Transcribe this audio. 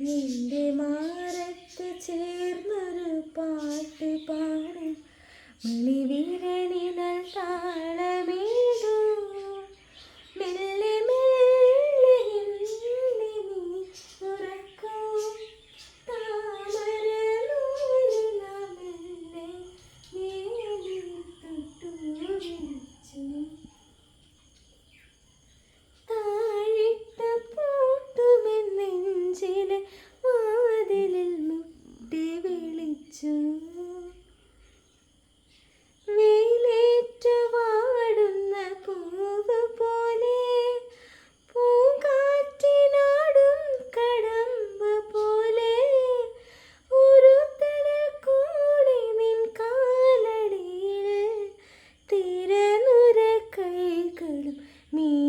നിന്റെ മാറത്ത് ചേർന്നൊരു പാട്ട് me.